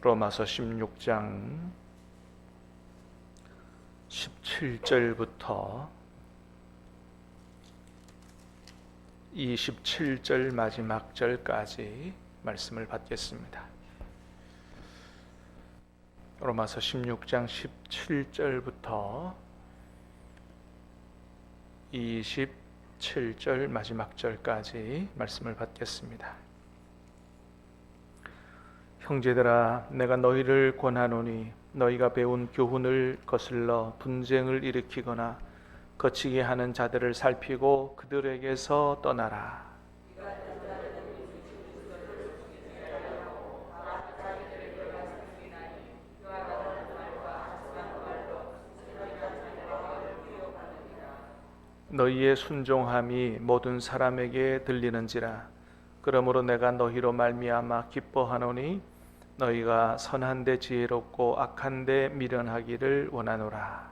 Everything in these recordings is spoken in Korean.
로마서 16장 17절부터 27절 마지막 절까지 말씀을 받겠습니다. 로마서 16장 17절부터 27절 마지막 절까지 말씀을 받겠습니다. 형제들아 내가 너희를 권하노니 너희가 배운 교훈을 거슬러 분쟁을 일으키거나 거치게 하는 자들을 살피고 그들에게서 떠나라. 너희의 순종함이 모든 사람에게 들리는지라 그러므로 내가 너희로 말미암아 기뻐하노니 너희가 선한데 지혜롭고 악한데 미련하기를 원하노라.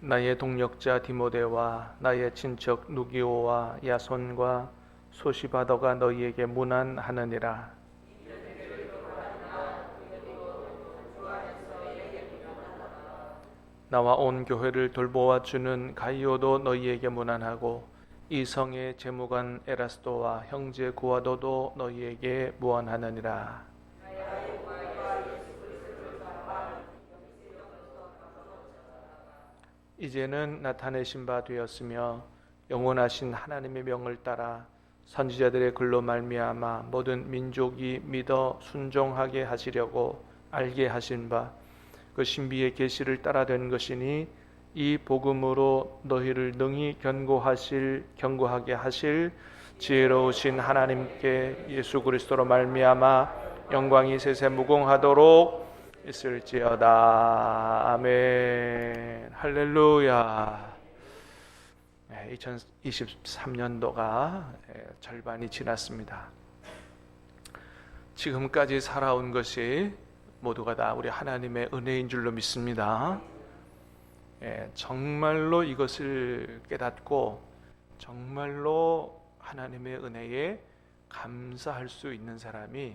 나의 동력자 디모데와 나의 친척 누기오와 야손과 소시바더가 너희에게 문안하느니라 나와 온 교회를 돌보아 주는 가이오도 너희에게 문안하고 이 성의 재무관 에라스도와 형제 구아도도 너희에게 무안하느니라. 이제는 나타내신 바 되었으며 영원하신 하나님의 명을 따라 선지자들의 글로 말미암아 모든 민족이 믿어 순종하게 하시려고 알게 하신 바 그 신비의 계시를 따라 된 것이니 이 복음으로 너희를 능히 견고하실 견고하게 하실 지혜로우신 하나님께 예수 그리스도로 말미암아 영광이 세세 무궁하도록 있을지어다. 아멘. 할렐루야. 2023년도가 절반이 지났습니다. 지금까지 살아온 것이 모두가 다 우리 하나님의 은혜인 줄로 믿습니다. 예, 정말로 이것을 깨닫고 정말로 하나님의 은혜에 감사할 수 있는 사람이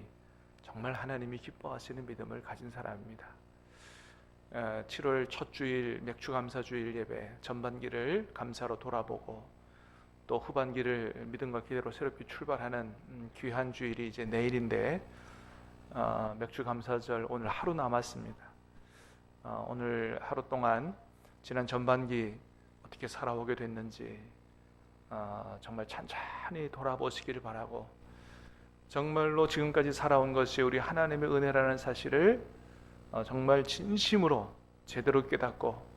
정말 하나님이 기뻐하시는 믿음을 가진 사람입니다. 7월 첫 주일 맥주 감사 주일 예배 전반기를 감사로 돌아보고 또 후반기를 믿음과 기대로 새롭게 출발하는 음, 귀한 주일이 이제 내일인데 어, 맥주 감사절 오늘 하루 남았습니다. 어, 오늘 하루 동안 지난 전반기 어떻게 살아오게 됐는지 어, 정말 찬찬히 돌아보시기를 바라고 정말로 지금까지 살아온 것이 우리 하나님의 은혜라는 사실을 어, 정말 진심으로 제대로 깨닫고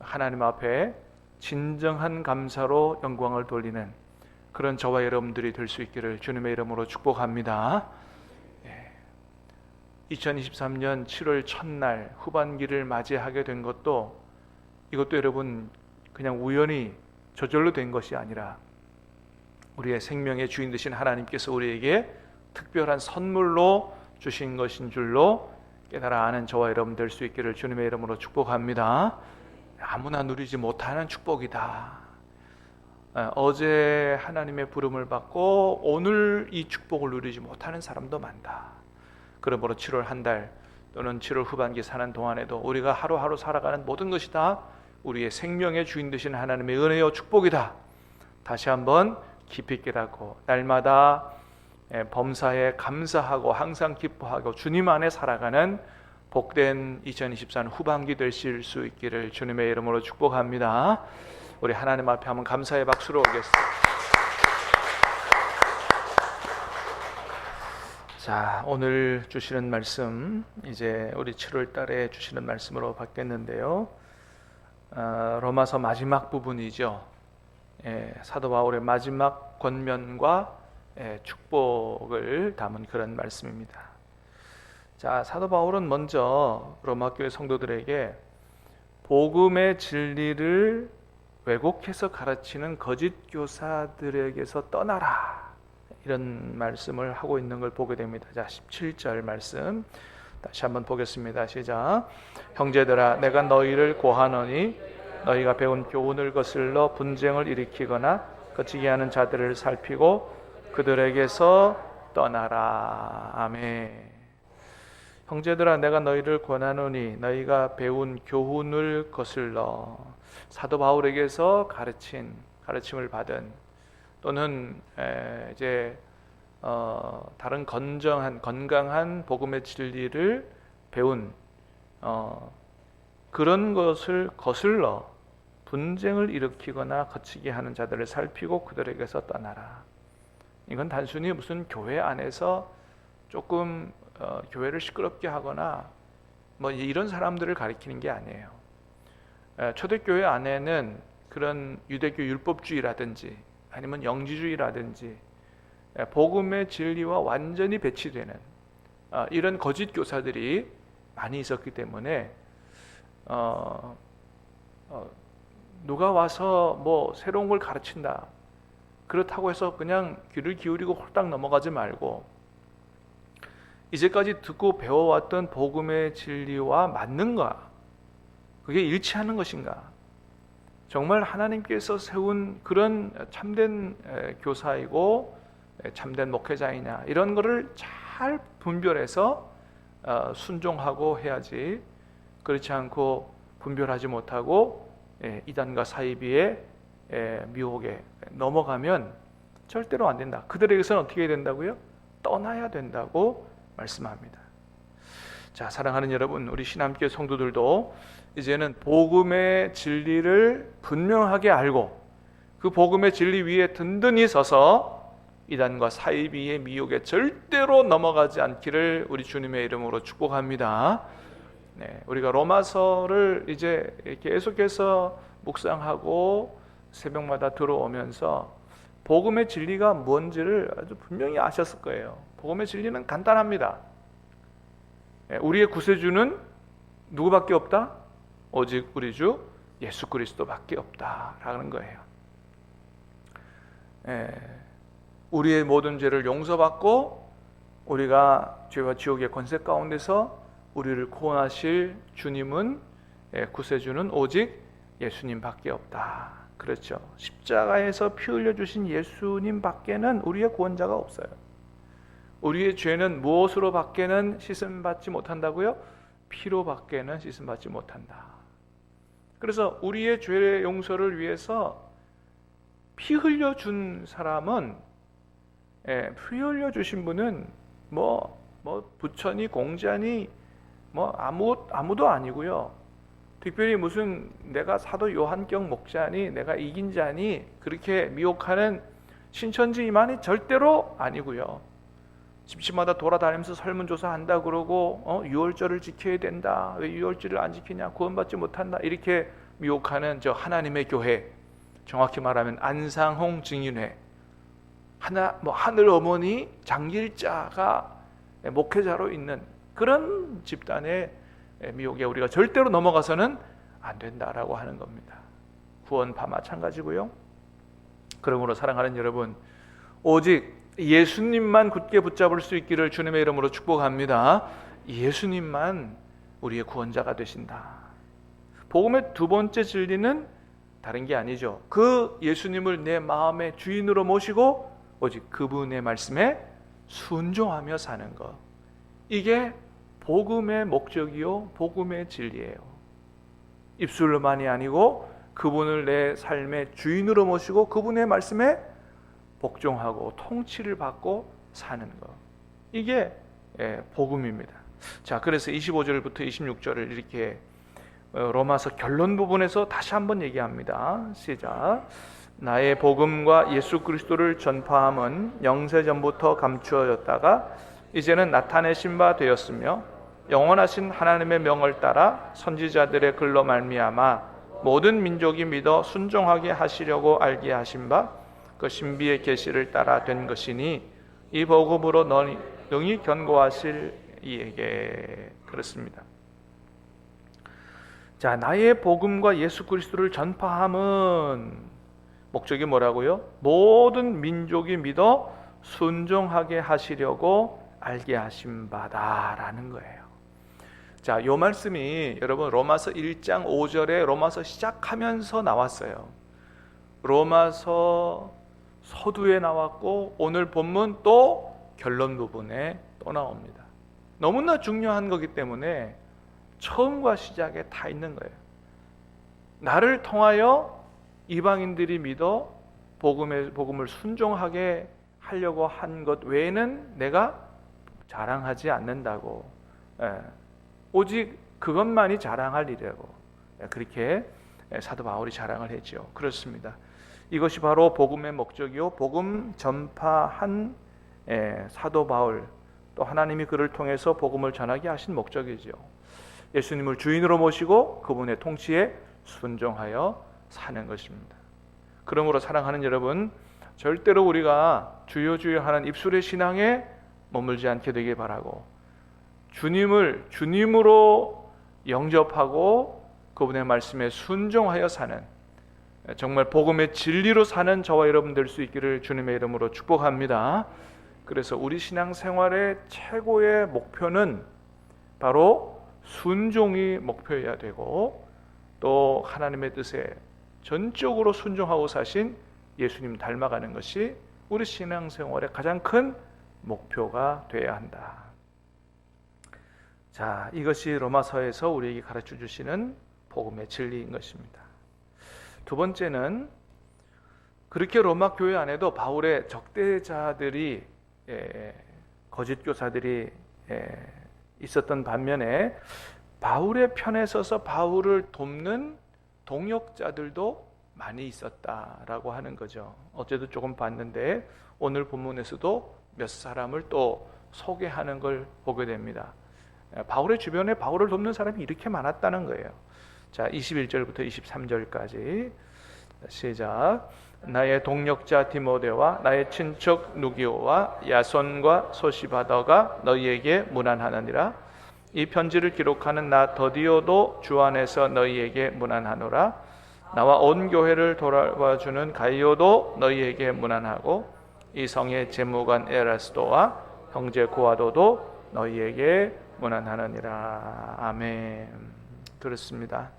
하나님 앞에 진정한 감사로 영광을 돌리는 그런 저와 여러분들이 될 수 있기를 주님의 이름으로 축복합니다. 2023년 7월 첫날 후반기를 맞이하게 된 것도 이것도 여러분 그냥 우연히 저절로 된 것이 아니라 우리의 생명의 주인 되신 하나님께서 우리에게 특별한 선물로 주신 것인 줄로 깨달아 아는 저와 여러분 될 수 있기를 주님의 이름으로 축복합니다. 아무나 누리지 못하는 축복이다. 어, 어제 하나님의 부름을 받고 오늘 이 축복을 누리지 못하는 사람도 많다. 그러므로 7월 한 달 또는 7월 후반기 사는 동안에도 우리가 하루하루 살아가는 모든 것이 다 우리의 생명의 주인 되신 하나님의 은혜요 축복이다. 다시 한번 깊이 깨닫고 날마다 예, 범사에 감사하고 항상 기뻐하고 주님 안에 살아가는 복된 2024년 후반기 되실 수 있기를 주님의 이름으로 축복합니다. 우리 하나님 앞에 한번 감사의 박수로 오겠습니다. 자, 오늘 주시는 말씀 이제 우리 7월 달에 주시는 말씀으로 받겠는데요. 어, 로마서 마지막 부분이죠. 예, 사도 바울의 마지막 권면과 예, 축복을 담은 그런 말씀입니다. 자, 사도 바울은 먼저 로마 교회 성도들에게 복음의 진리를 왜곡해서 가르치는 거짓 교사들에게서 떠나라. 이런 말씀을 하고 있는 걸 보게 됩니다. 자, 17절 말씀 다시 한번 보겠습니다. 시작. 형제들아 내가 너희를 고하노니 너희가 배운 교훈을 거슬러 분쟁을 일으키거나 거치게 하는 자들을 살피고 그들에게서 떠나라. 아멘. 형제들아 내가 너희를 권하노니 너희가 배운 교훈을 거슬러 사도 바울에게서 가르친 가르침을 받은 또는 에, 이제 어, 다른 건정한 건강한 복음의 진리를 배운 어, 그런 것을 거슬러 분쟁을 일으키거나 거치게 하는 자들을 살피고 그들에게서 떠나라. 이건 단순히 무슨 교회 안에서 조금 어, 교회를 시끄럽게 하거나 뭐 이런 사람들을 가리키는 게 아니에요. 에, 초대교회 안에는 그런 유대교 율법주의라든지 아니면 영지주의라든지 에, 복음의 진리와 완전히 배치되는 어, 이런 거짓 교사들이 많이 있었기 때문에 어, 어, 누가 와서 뭐 새로운 걸 가르친다 그렇다고 해서 그냥 귀를 기울이고 홀딱 넘어가지 말고 이제까지 듣고 배워왔던 복음의 진리와 맞는가? 그게 일치하는 것인가? 정말 하나님께서 세운 그런 참된 에, 교사이고 에, 참된 목회자이냐 이런 거를 잘 분별해서 어, 순종하고 해야지 그렇지 않고 분별하지 못하고 예, 이단과 사이비의 예, 미혹에 넘어가면 절대로 안 된다. 그들에게서는 어떻게 해야 된다고요? 떠나야 된다고 말씀합니다. 자, 사랑하는 여러분, 우리 신함교회 성도들도 이제는 복음의 진리를 분명하게 알고 그 복음의 진리 위에 든든히 서서 이단과 사이비의 미혹에 절대로 넘어가지 않기를 우리 주님의 이름으로 축복합니다. 네, 우리가 로마서를 이제 계속해서 묵상하고 새벽마다 들어오면서 복음의 진리가 뭔지를 아주 분명히 아셨을 거예요. 복음의 진리는 간단합니다. 예, 우리의 구세주는 누구밖에 없다? 오직 우리 주 예수 그리스도밖에 없다라는 거예요. 예, 우리의 모든 죄를 용서받고 우리가 죄와 지옥의 권세 가운데서 우리를 구원하실 주님은 예, 구세주는 오직 예수님밖에 없다. 그렇죠. 십자가에서 피 흘려 주신 예수님밖에는 우리의 구원자가 없어요. 우리의 죄는 무엇으로 밖에는 씻음 받지 못한다고요? 피로 밖에는 씻음 받지 못한다. 그래서 우리의 죄의 용서를 위해서 피 흘려 준 사람은 예, 피 흘려 주신 분은 뭐, 뭐 부처니 공자니 뭐 아무 아무도 아니고요. 특별히 무슨 내가 사도 요한경 목자니 내가 이긴 자니 그렇게 미혹하는 신천지 이만이 절대로 아니고요. 집집마다 돌아다니면서 설문조사 한다 그러고 어, 유월절을 지켜야 된다. 왜 유월절을 안 지키냐? 구원받지 못한다. 이렇게 미혹하는 저 하나님의 교회. 정확히 말하면 안상홍 증인회. 하나 뭐 하늘 어머니 장길자가 목회자로 있는 그런 집단의 미혹에 우리가 절대로 넘어가서는 안 된다라고 하는 겁니다. 구원파 마찬가지고요. 그러므로 사랑하는 여러분, 오직 예수님만 굳게 붙잡을 수 있기를 주님의 이름으로 축복합니다. 예수님만 우리의 구원자가 되신다. 복음의 두 번째 진리는 다른 게 아니죠. 그 예수님을 내 마음의 주인으로 모시고 오직 그분의 말씀에 순종하며 사는 것. 이게 복음의 목적이요, 복음의 진리예요. 입술로만이 아니고 그분을 내 삶의 주인으로 모시고 그분의 말씀에 복종하고 통치를 받고 사는 것. 이게 예, 복음입니다. 자, 그래서 25절부터 26절을 이렇게 어, 로마서 결론 부분에서 다시 한번 얘기합니다. 시작. 나의 복음과 예수 그리스도를 전파함은 영세 전부터 감추어졌다가 이제는 나타내신 바 되었으며 영원하신 하나님의 명을 따라 선지자들의 글로 말미암아 모든 민족이 믿어 순종하게 하시려고 알게 하신 바 그 신비의 계시를 따라 된 것이니 이 복음으로 능히 견고하실 이에게 그렇습니다. 자, 나의 복음과 예수 그리스도를 전파함은 목적이 뭐라고요? 모든 민족이 믿어 순종하게 하시려고 알게 하신 바다라는 거예요. 자, 요 말씀이 여러분 로마서 1장 5절에 로마서 시작하면서 나왔어요. 로마서 서두에 나왔고 오늘 본문 또 결론 부분에 또 나옵니다. 너무나 중요한 거기 때문에 처음과 시작에 다 있는 거예요. 나를 통하여 이방인들이 믿어 복음의 복음을 순종하게 하려고 한 것 외에는 내가 자랑하지 않는다고. 예. 오직 그것만이 자랑할 일이라고. 예, 그렇게 사도 바울이 자랑을 했죠. 그렇습니다. 이것이 바로 복음의 목적이요, 복음 전파한 예, 사도 바울 또 하나님이 그를 통해서 복음을 전하게 하신 목적이죠. 예수님을 주인으로 모시고 그분의 통치에 순종하여 사는 것입니다. 그러므로 사랑하는 여러분, 절대로 우리가 주여 주여 하는 입술의 신앙에 머물지 않게 되길 바라고 주님을 주님으로 영접하고 그분의 말씀에 순종하여 사는 정말 복음의 진리로 사는 저와 여러분 될 수 있기를 주님의 이름으로 축복합니다. 그래서 우리 신앙 생활의 최고의 목표는 바로 순종이 목표여야 되고 또 하나님의 뜻에 전적으로 순종하고 사신 예수님 닮아가는 것이 우리 신앙 생활의 가장 큰 목표가 되어야 한다. 자, 이것이 로마서에서 우리에게 가르쳐 주시는 복음의 진리인 것입니다. 두 번째는 그렇게 로마 교회 안에도 바울의 적대자들이 예, 거짓 교사들이 예, 있었던 반면에 바울의 편에 서서 바울을 돕는 동역자들도 많이 있었다라고 하는 거죠. 어제도 조금 봤는데 오늘 본문에서도 몇 사람을 또 소개하는 걸 보게 됩니다. 예, 바울의 주변에 바울을 돕는 사람이 이렇게 많았다는 거예요. 자, 21절부터 23절까지 시작. 나의 동력자 디모데와 나의 친척 누기오와 야손과 소시바더가 너희에게 문안하느니라. 이 편지를 기록하는 나 더디오도 주 안에서 너희에게 문안하노라. 나와 온 교회를 돌아와 주는 가이오도 너희에게 문안하고 이 성의 재무관 에라스도와 형제 고아도도 너희에게 문안하느니라. 아멘. 그렇습니다.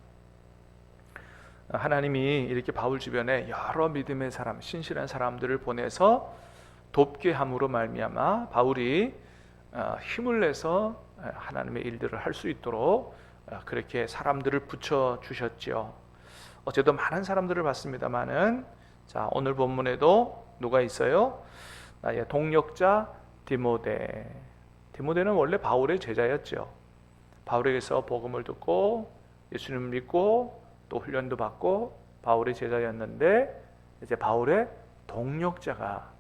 하나님이 이렇게 바울 주변에 여러 믿음의 사람, 신실한 사람들을 보내서 돕게 함으로 말미암아 바울이 어, 힘을 내서 하나님의 일들을 할 수 있도록 어, 그렇게 사람들을 붙여 주셨지요. 어제도 많은 사람들을 봤습니다만은 자 오늘 본문에도 누가 있어요? 나의 동력자 디모데. 디모데는 원래 바울의 제자였죠. 바울에게서 복음을 듣고 예수님을 믿고 또 훈련도 받고 바울의 제자였는데 이제 바울의 동력자가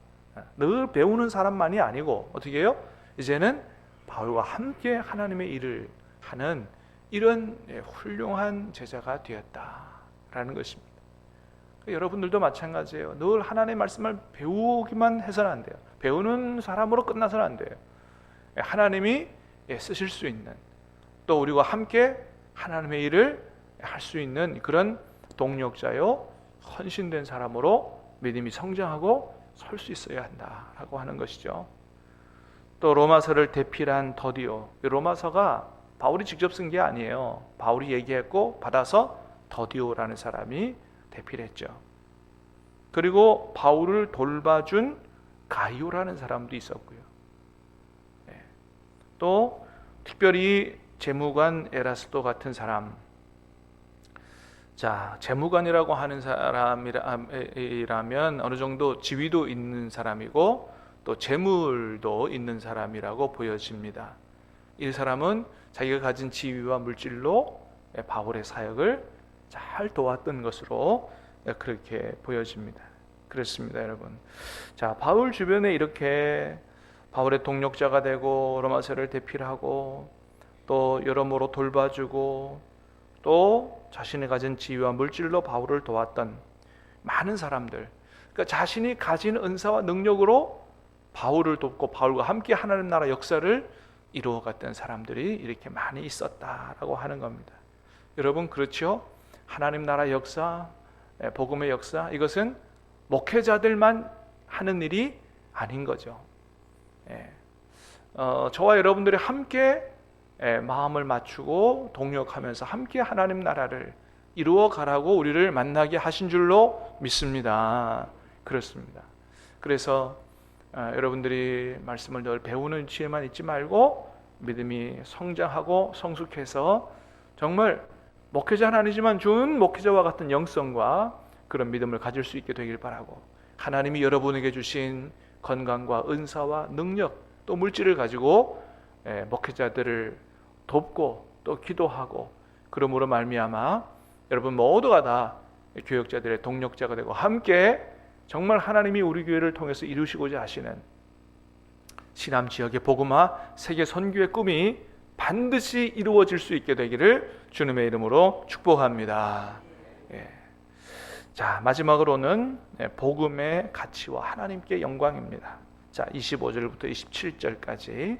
늘 배우는 사람만이 아니고 어떻게 해요? 이제는 바울과 함께 하나님의 일을 하는 이런 훌륭한 제자가 되었다라는 것입니다. 여러분들도 마찬가지예요. 늘 하나님의 말씀을 배우기만 해서는 안 돼요. 배우는 사람으로 끝나서는 안 돼요. 하나님이 쓰실 수 있는 또 우리와 함께 하나님의 일을 할 수 있는 그런 동력자요 헌신된 사람으로 믿음이 성장하고 설 수 있어야 한다라고 하는 것이죠. 또 로마서를 대필한 더디오. 로마서가 바울이 직접 쓴 게 아니에요. 바울이 얘기했고 받아서 더디오라는 사람이 대필했죠. 그리고 바울을 돌봐준 가이오라는 사람도 있었고요. 네. 또 특별히 재무관 에라스도 같은 사람. 자, 재무관이라고 하는 사람이라면 어느 정도 지위도 있는 사람이고 또 재물도 있는 사람이라고 보여집니다. 이 사람은 자기가 가진 지위와 물질로 바울의 사역을 잘 도왔던 것으로 그렇게 보여집니다. 그렇습니다, 여러분. 자, 바울 주변에 이렇게 바울의 동력자가 되고 로마서를 대필하고 또 여러모로 돌봐주고 또 자신이 가진 지위와 물질로 바울을 도왔던 많은 사람들. 그러니까 자신이 가진 은사와 능력으로 바울을 돕고 바울과 함께 하나님 나라 역사를 이루어갔던 사람들이 이렇게 많이 있었다라고 하는 겁니다. 여러분 그렇죠? 하나님 나라 역사, 예, 복음의 역사 이것은 목회자들만 하는 일이 아닌 거죠. 예. 어, 저와 여러분들이 함께 에, 마음을 맞추고 동력하면서 함께 하나님 나라를 이루어 가라고 우리를 만나게 하신 줄로 믿습니다. 그렇습니다. 그래서 아, 여러분들이 말씀을 늘 배우는 지혜만 있지 말고 믿음이 성장하고 성숙해서 정말 목회자는 아니지만 좋은 목회자와 같은 영성과 그런 믿음을 가질 수 있게 되길 바라고 하나님이 여러분에게 주신 건강과 은사와 능력 또 물질을 가지고 예, 목회자들을 돕고 또 기도하고 그러므로 말미암아 여러분 모두가 다 교역자들의 동력자가 되고 함께 정말 하나님이 우리 교회를 통해서 이루시고자 하시는 시남 지역의 복음화 세계 선교의 꿈이 반드시 이루어질 수 있게 되기를 주님의 이름으로 축복합니다. 예. 자 마지막으로는 예, 복음의 가치와 하나님께 영광입니다. 자 25절부터 27절까지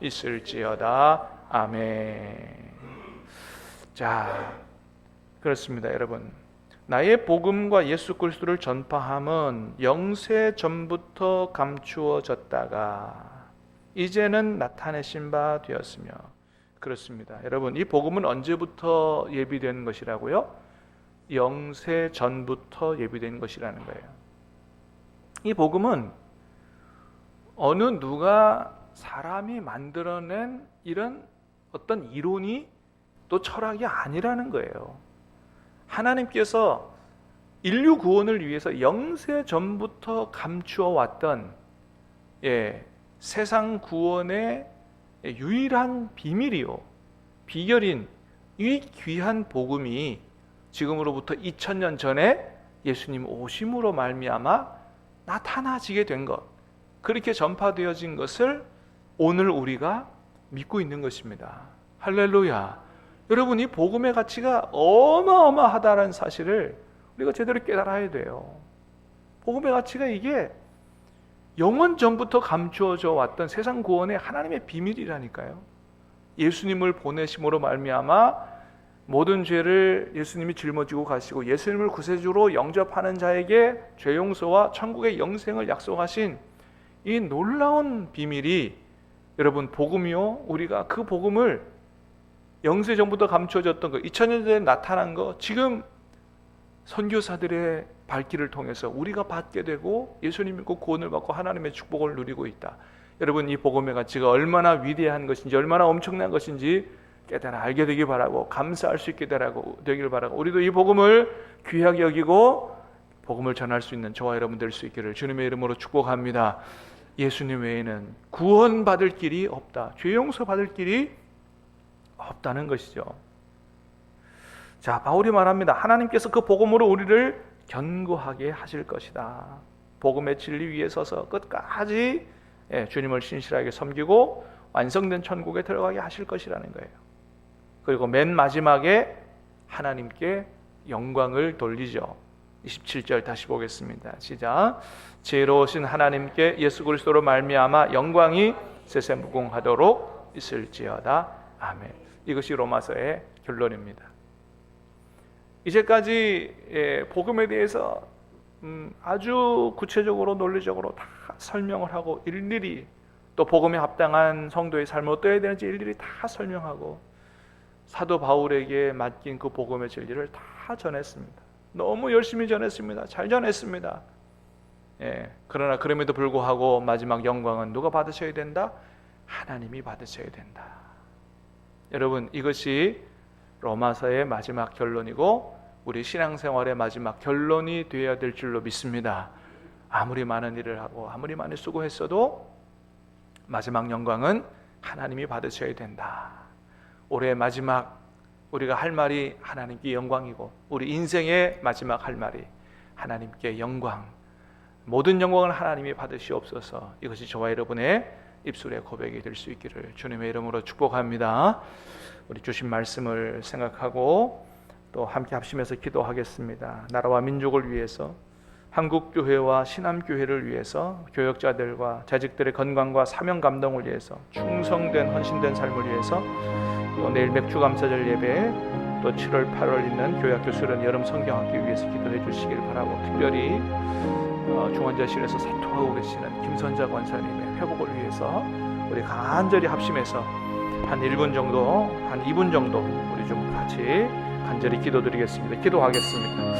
있을지어다 아멘. 자 그렇습니다, 여러분. 나의 복음과 예수 그리스도를 전파함은 영세 전부터 감추어졌다가 이제는 나타내신 바 되었으며 그렇습니다. 여러분 이 복음은 언제부터 예비된 것이라고요? 영세 전부터 예비된 것이라는 거예요. 이 복음은 어느 누가 사람이 만들어낸 이런 어떤 이론이 또 철학이 아니라는 거예요. 하나님께서 인류 구원을 위해서 영세 전부터 감추어 왔던 예, 세상 구원의 유일한 비밀이요 비결인 이 귀한 복음이 지금으로부터 2000년 전에 예수님 오심으로 말미암아 나타나지게 된 것, 그렇게 전파되어진 것을 오늘 우리가 믿고 있는 것입니다. 할렐루야. 여러분 이 복음의 가치가 어마어마하다는 사실을 우리가 제대로 깨달아야 돼요. 복음의 가치가 이게 영원 전부터 감추어져 왔던 세상 구원의 하나님의 비밀이라니까요. 예수님을 보내심으로 말미암아 모든 죄를 예수님이 짊어지고 가시고 예수님을 구세주로 영접하는 자에게 죄 용서와 천국의 영생을 약속하신 이 놀라운 비밀이 여러분 복음이요. 우리가 그 복음을 영세 전부터 감춰졌던 거, 2000년 전에 나타난 거, 지금 선교사들의 발길을 통해서 우리가 받게 되고 예수님 믿고 구원을 받고 하나님의 축복을 누리고 있다. 여러분 이 복음의 가치가 얼마나 위대한 것인지 얼마나 엄청난 것인지 깨달아 알게 되길 바라고 감사할 수 있게 되길 바라고 우리도 이 복음을 귀하게 여기고 복음을 전할 수 있는 저와 여러분 될 수 있기를 주님의 이름으로 축복합니다. 예수님 외에는 구원받을 길이 없다. 죄 용서 받을 길이 없다는 것이죠. 자, 바울이 말합니다. 하나님께서 그 복음으로 우리를 견고하게 하실 것이다. 복음의 진리 위에 서서 끝까지 예, 주님을 신실하게 섬기고 완성된 천국에 들어가게 하실 것이라는 거예요. 그리고 맨 마지막에 하나님께 영광을 돌리죠. 27절 다시 보겠습니다. 시작. 지혜로우신 하나님께 예수 그리스도로 말미암아 영광이 세세 무궁하도록 있을지어다. 아멘. 이것이 로마서의 결론입니다. 이제까지 예, 복음에 대해서 음, 아주 구체적으로 논리적으로 다 설명을 하고 일일이 또 복음에 합당한 성도의 삶을 어떠해야 되는지 일일이 다 설명하고 사도 바울에게 맡긴 그 복음의 진리를 다 전했습니다. 너무 열심히 전했습니다. 잘 전했습니다. 예, 그러나 그럼에도 불구하고 마지막 영광은 누가 받으셔야 된다? 하나님이 받으셔야 된다. 여러분 이것이 로마서의 마지막 결론이고 우리 신앙생활의 마지막 결론이 되어야 될 줄로 믿습니다. 아무리 많은 일을 하고 아무리 많이 수고했어도 마지막 영광은 하나님이 받으셔야 된다. 올해 마지막 우리가 할 말이 하나님께 영광이고 우리 인생의 마지막 할 말이 하나님께 영광 모든 영광을 하나님이 받으시옵소서 이것이 저와 여러분의 입술의 고백이 될 수 있기를 주님의 이름으로 축복합니다. 우리 주신 말씀을 생각하고 또 함께 합심해서 기도하겠습니다. 나라와 민족을 위해서 한국 교회와 신암 교회를 위해서 교역자들과 자직들의 건강과 사명 감동을 위해서 충성된 헌신된 삶을 위해서 또 내일 맥주 감사절 예배 또 7월 8월 있는 교회학교 수련 여름 성경학기 위해서 기도해 주시길 바라고 특별히 어, 중환자실에서 사토하고 계시는 김선자 권사님의 회복을 위해서 우리 간절히 합심해서 한 1분 정도, 한 2분 정도 우리 좀 같이 간절히 기도드리겠습니다. 기도하겠습니다.